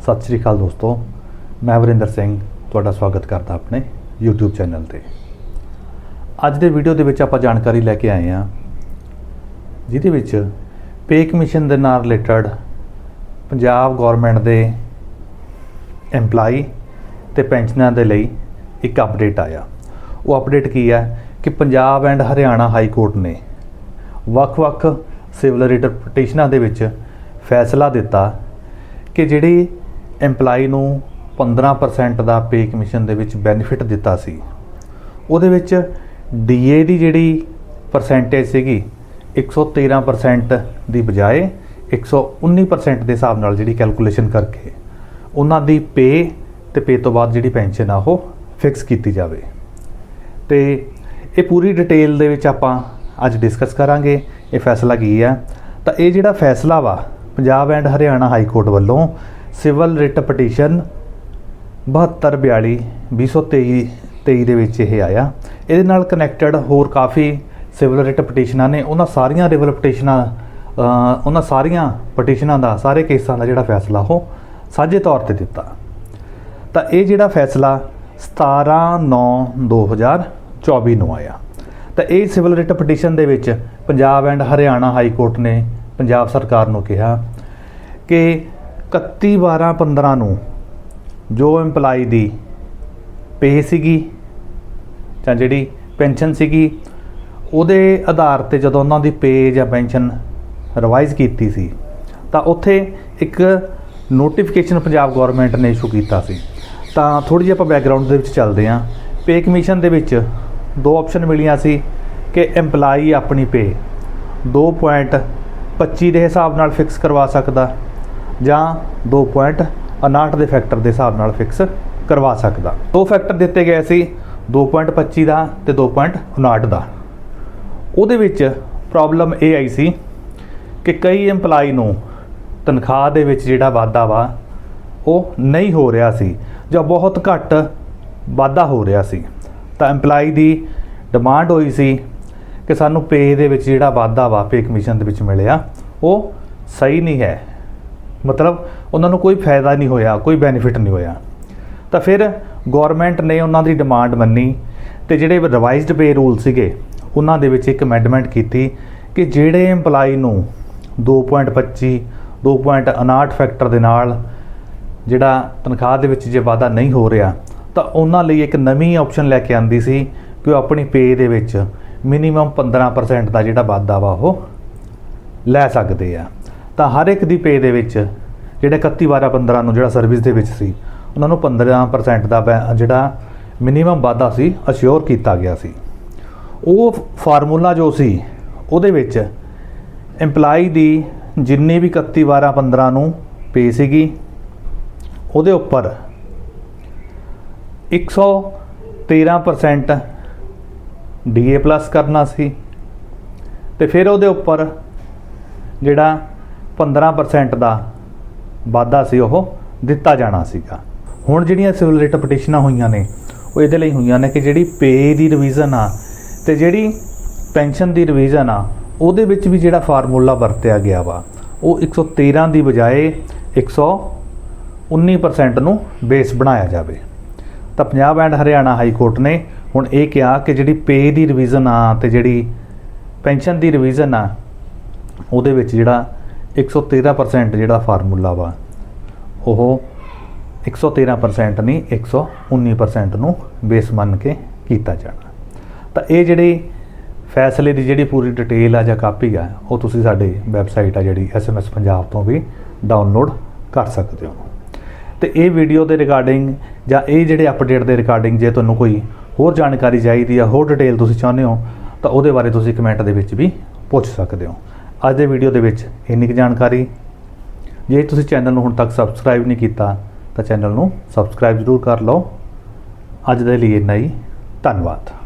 ਸਤਿ ਸ਼੍ਰੀ ਅਕਾਲ ਦੋਸਤੋ, ਮੈਂ ਵਰਿੰਦਰ ਸਿੰਘ, ਤੁਹਾਡਾ ਸਵਾਗਤ ਕਰਦਾ ਆਪਣੇ YouTube ਚੈਨਲ ਤੇ। ਅੱਜ ਦੇ ਵੀਡੀਓ ਦੇ ਵਿੱਚ ਆਪਾਂ ਜਾਣਕਾਰੀ ਲੈ ਕੇ ਆਏ ਹਾਂ, ਜਿਹਦੇ ਵਿੱਚ ਪੇ ਕਮਿਸ਼ਨ ਦੇ ਨਾਲ ਰਿਲੇਟਡ ਪੰਜਾਬ ਗਵਰਨਮੈਂਟ ਦੇ EMPLOYE ਤੇ ਪੈਨਸ਼ਨਾਂ ਦੇ ਲਈ ਇੱਕ ਅਪਡੇਟ ਆਇਆ। ਉਹ ਅਪਡੇਟ ਕੀ ਹੈ ਕਿ Punjab and Haryana high court ਨੇ ਵੱਖ-ਵੱਖ ਸਿਵਲ ਰਿਟ ਪਟੀਸ਼ਨਾਂ ਦੇ ਵਿੱਚ ਫੈਸਲਾ ਦਿੱਤਾ ਕਿ ਜਿਹੜੀ EMPLOYE ਨੂੰ 15% ਦਾ ਪੇ ਕਮਿਸ਼ਨ ਦੇ ਵਿੱਚ ਬੈਨੀਫਿਟ ਦਿੱਤਾ ਸੀ। ਉਹਦੇ ਵਿੱਚ ਡੀਏ ਦੀ ਜਿਹੜੀ ਪਰਸੈਂਟੇਜ ਸੀਗੀ 113% ਦੀ ਬਜਾਏ 119% ਦੇ ਹਿਸਾਬ ਨਾਲ ਜਿਹੜੀ ਕੈਲਕੂਲੇਸ਼ਨ ਕਰਕੇ ਉਹਨਾਂ ਦੀ ਪੇ ਤੇ ਪੇ ਤੋਂ ਬਾਅਦ ਜਿਹੜੀ ਪੈਨਸ਼ਨ ਆ ਉਹ ਫਿਕਸ ਕੀਤੀ ਜਾਵੇ। ਤੇ ਇਹ ਪੂਰੀ ਡਿਟੇਲ ਦੇ ਵਿੱਚ ਆਪਾਂ ਅੱਜ ਡਿਸਕਸ ਕਰਾਂਗੇ, ਇਹ ਫੈਸਲਾ ਕੀ ਆ? ਤਾਂ ਇਹ ਜਿਹੜਾ ਫੈਸਲਾ ਵਾ, Punjab and Haryana high court ਵੱਲੋਂ ਸਿਵਲ ਰਿਟ ਪਟੀਸ਼ਨ 7242 2023 23 ਦੇ ਵਿੱਚ ਇਹ ਆਇਆ। ਇਹਦੇ ਨਾਲ ਕਨੈਕਟਡ ਹੋਰ ਕਾਫੀ ਸਿਵਲ ਰਿਟ ਪਟੀਸ਼ਨਾਂ ਨੇ। ਉਹਨਾਂ ਸਾਰੀਆਂ ਰਿਵਲ ਪਟੀਸ਼ਨਾਂ ਉਹਨਾਂ ਸਾਰੀਆਂ ਪਟੀਸ਼ਨਾਂ ਦਾ, ਸਾਰੇ ਕੇਸਾਂ ਦਾ ਜਿਹੜਾ ਫੈਸਲਾ ਉਹ ਸਾਂਝੇ ਤੌਰ ਤੇ ਦਿੱਤਾ। ਤਾਂ ਇਹ ਜਿਹੜਾ ਫੈਸਲਾ 17/9/2024 ਨੂੰ ਆਇਆ। ਤਾਂ ਇਹ ਸਿਵਲ ਰਿਟ ਪਟੀਸ਼ਨ ਦੇ ਵਿੱਚ Punjab and Haryana high court ਨੇ ਪੰਜਾਬ ਸਰਕਾਰ ਨੂੰ ਕਿਹਾ ਕਿ 31/12/15 ਨੂੰ ਜੋ EMPLOYE ਦੀ ਪੇ ਸੀਗੀ ਜਾਂ ਜਿਹੜੀ ਪੈਨਸ਼ਨ ਸੀਗੀ, ਉਹਦੇ ਆਧਾਰ ਤੇ ਜਦੋਂ ਉਹਨਾਂ ਦੀ ਪੇ ਜਾਂ ਪੈਨਸ਼ਨ ਰਿਵਾਈਜ਼ ਕੀਤੀ ਸੀ, ਤਾਂ ਉੱਥੇ ਇੱਕ ਨੋਟੀਫਿਕੇਸ਼ਨ ਪੰਜਾਬ ਗਵਰਨਮੈਂਟ ਨੇ ਇਸ਼ੂ ਕੀਤਾ ਸੀ। ਤਾਂ ਥੋੜੀ ਜਿਹੀ ਆਪਾਂ ਬੈਕਗ੍ਰਾਉਂਡ ਦੇ ਵਿੱਚ ਚੱਲਦੇ ਹਾਂ। ਪੇ ਕਮਿਸ਼ਨ ਦੇ ਵਿੱਚ ਦੋ ਆਪਸ਼ਨ ਮਿਲੀਆਂ ਸੀ ਕਿ EMPLOYE ਆਪਣੀ ਪੇ 2.25 ਦੇ ਹਿਸਾਬ ਨਾਲ ਫਿਕਸ ਕਰਵਾ ਸਕਦਾ ਜਾਂ 2.59 ਦੇ ਫੈਕਟਰ ਦੇ ਹਿਸਾਬ ਨਾਲ ਫਿਕਸ ਕਰਵਾ ਸਕਦਾ। ਦੋ ਫੈਕਟਰ ਦਿੱਤੇ ਗਏ ਸੀ 2.25 ਦਾ ਤੇ 2.59 ਦਾ। ਉਹਦੇ ਵਿੱਚ ਪ੍ਰੋਬਲਮ ਇਹ ਆਈ ਸੀ ਕਿ ਕਈ EMPLOYE ਨੂੰ ਤਨਖਾਹ ਦੇ ਵਿੱਚ ਜਿਹੜਾ ਵਾਧਾ ਵਾ, ਉਹ ਨਹੀਂ ਹੋ ਰਿਹਾ ਸੀ ਜਾਂ ਬਹੁਤ ਘੱਟ ਵਾਧਾ ਹੋ ਰਿਹਾ ਸੀ। ਤਾਂ EMPLOYE ਦੀ ਡਿਮਾਂਡ ਹੋਈ ਸੀ ਕਿ ਸਾਨੂੰ ਪੇ ਦੇ ਵਿੱਚ ਜਿਹੜਾ ਵਾਧਾ ਵਾ ਪੇ ਕਮਿਸ਼ਨ ਦੇ ਵਿੱਚ ਮਿਲਿਆ, ਉਹ ਸਹੀ ਨਹੀਂ ਹੈ। ਮਤਲਬ ਉਹਨਾਂ ਨੂੰ ਕੋਈ ਫਾਇਦਾ ਨਹੀਂ ਹੋਇਆ, ਕੋਈ ਬੈਨੀਫਿਟ ਨਹੀਂ ਹੋਇਆ। ਤਾਂ ਫਿਰ ਗਵਰਨਮੈਂਟ ਨੇ ਉਹਨਾਂ ਦੀ ਡਿਮਾਂਡ ਮੰਨੀ ਤੇ ਜਿਹੜੇ ਰਿਵਾਈਜ਼ਡ ਪੇ ਰੂਲ ਸੀਗੇ, ਉਹਨਾਂ ਦੇ ਵਿੱਚ ਇੱਕ ਅਮੈਂਡਮੈਂਟ ਕੀਤੀ ਕਿ ਜਿਹੜੇ EMPLOYE ਨੂੰ 2.25 2.59 ਫੈਕਟਰ ਦੇ ਨਾਲ ਜਿਹੜਾ ਤਨਖਾਹ ਦੇ ਵਿੱਚ ਜੇ ਵਾਧਾ ਨਹੀਂ ਹੋ ਰਿਹਾ, ਤਾਂ ਉਹਨਾਂ ਲਈ ਇੱਕ ਨਵੀਂ ਆਪਸ਼ਨ ਲੈ ਕੇ ਆਂਦੀ ਸੀ ਕਿ ਉਹ ਆਪਣੀ ਪੇ ਦੇ ਵਿੱਚ ਮਿਨੀਮਮ 15% ਦਾ ਜਿਹੜਾ ਵਾਧਾ ਵਾ ਉਹ ਲੈ ਸਕਦੇ ਆ। ਤਾਂ ਹਰ ਇੱਕ ਦੀ ਪੇ ਦੇ ਵਿੱਚ ਜਿਹੜੇ 31 12 15 ਨੂੰ ਜਿਹੜਾ ਸਰਵਿਸ ਦੇ ਵਿੱਚ ਸੀ, ਉਹਨਾਂ ਨੂੰ 15% ਦਾ ਬੈ- ਜਿਹੜਾ ਮਿਨੀਮਮ ਵਾਧਾ ਸੀ ਅਸ਼ੋਰ ਕੀਤਾ ਗਿਆ ਸੀ। ਉਹ ਫਾਰਮੂਲਾ ਜੋ ਸੀ, ਉਹਦੇ ਵਿੱਚ EMPLOYE ਦੀ ਜਿੰਨੀ ਵੀ 31 12 15 ਨੂੰ ਪੇ ਸੀਗੀ, ਉਹਦੇ ਉੱਪਰ 113% ਡੀਏ ਪਲੱਸ ਕਰਨਾ ਸੀ, ਤੇ ਫਿਰ ਉਹਦੇ ਉੱਪਰ ਜਿਹੜਾ 15% ਦਾ ਵਾਧਾ ਸੀ ਉਹ ਦਿੱਤਾ ਜਾਣਾ ਸੀਗਾ। ਹੁਣ ਜਿਹੜੀਆਂ ਸਿਵਲ ਰਿਟ ਪਟੀਸ਼ਨਾਂ ਹੋਈਆਂ ਨੇ, ਉਹ ਇਹਦੇ ਲਈ ਹੋਈਆਂ ਨੇ ਕਿ ਜਿਹੜੀ ਪੇ ਦੀ ਰਿਵੀਜ਼ਨ ਆ ਤੇ ਜਿਹੜੀ ਪੈਨਸ਼ਨ ਦੀ ਰਿਵੀਜ਼ਨ ਆ, ਉਹਦੇ ਵਿੱਚ ਵੀ ਜਿਹੜਾ ਫਾਰਮੂਲਾ ਵਰਤਿਆ ਗਿਆ ਵਾ, ਉਹ 113 ਦੀ ਬਜਾਏ 119% ਨੂੰ ਬੇਸ ਬਣਾਇਆ ਜਾਵੇ। ਤਾਂ Punjab and Haryana high court ਨੇ ਹੁਣ ਇਹ ਕਿਹਾ ਕਿ ਜਿਹੜੀ ਪੇ ਦੀ ਰਿਵੀਜ਼ਨ ਆ ਤੇ ਜਿਹੜੀ ਪੈਨਸ਼ਨ ਦੀ ਰਿਵੀਜ਼ਨ ਆ, ਉਹਦੇ ਵਿੱਚ ਜਿਹੜਾ 113% ਜਿਹੜਾ ਫਾਰਮੂਲਾ ਵਾ, ਉਹ 113% ਨਹੀਂ 119% ਨੂੰ ਬੇਸ ਮੰਨ ਕੇ ਕੀਤਾ ਜਾਣਾ। ਤਾਂ ਇਹ ਜਿਹੜੀ ਫੈਸਲੇ ਦੀ ਜਿਹੜੀ ਪੂਰੀ ਡਿਟੇਲ ਆ ਜਾਂ ਕਾਪੀ ਆ, ਉਹ ਤੁਸੀਂ ਸਾਡੇ ਵੈਬਸਾਈਟ ਆ ਜਿਹੜੀ SMS ਪੰਜਾਬ ਤੋਂ ਵੀ ਡਾਊਨਲੋਡ ਕਰ ਸਕਦੇ ਹੋ। ਤੇ ਇਹ ਵੀਡੀਓ ਦੇ ਰਿਗਾਰਡਿੰਗ ਜਾਂ ਇਹ ਜਿਹੜੇ ਅਪਡੇਟ ਦੇ ਰਿਗਾਰਡਿੰਗ ਜੇ ਤੁਹਾਨੂੰ ਕੋਈ ਹੋਰ ਜਾਣਕਾਰੀ ਚਾਹੀਦੀ ਆ, ਹੋਰ ਡਿਟੇਲ ਤੁਸੀਂ ਚਾਹੁੰਦੇ ਹੋ, ਤਾਂ ਉਹਦੇ ਬਾਰੇ ਤੁਸੀਂ ਕਮੈਂਟ ਦੇ ਵਿੱਚ ਵੀ ਪੁੱਛ ਸਕਦੇ ਹੋ। ਅੱਜ ਦੇ ਵੀਡੀਓ ਦੇ ਵਿੱਚ ਇੰਨੀ ਕੁ ਜਾਣਕਾਰੀ। ਜੇ ਤੁਸੀਂ ਚੈਨਲ ਨੂੰ ਹੁਣ ਤੱਕ ਸਬਸਕ੍ਰਾਈਬ ਨਹੀਂ ਕੀਤਾ, ਤਾਂ ਚੈਨਲ ਨੂੰ ਸਬਸਕ੍ਰਾਈਬ ਜ਼ਰੂਰ ਕਰ ਲਓ। ਅੱਜ ਦੇ ਲਈ ਇੰਨਾ ਹੀ। ਧੰਨਵਾਦ।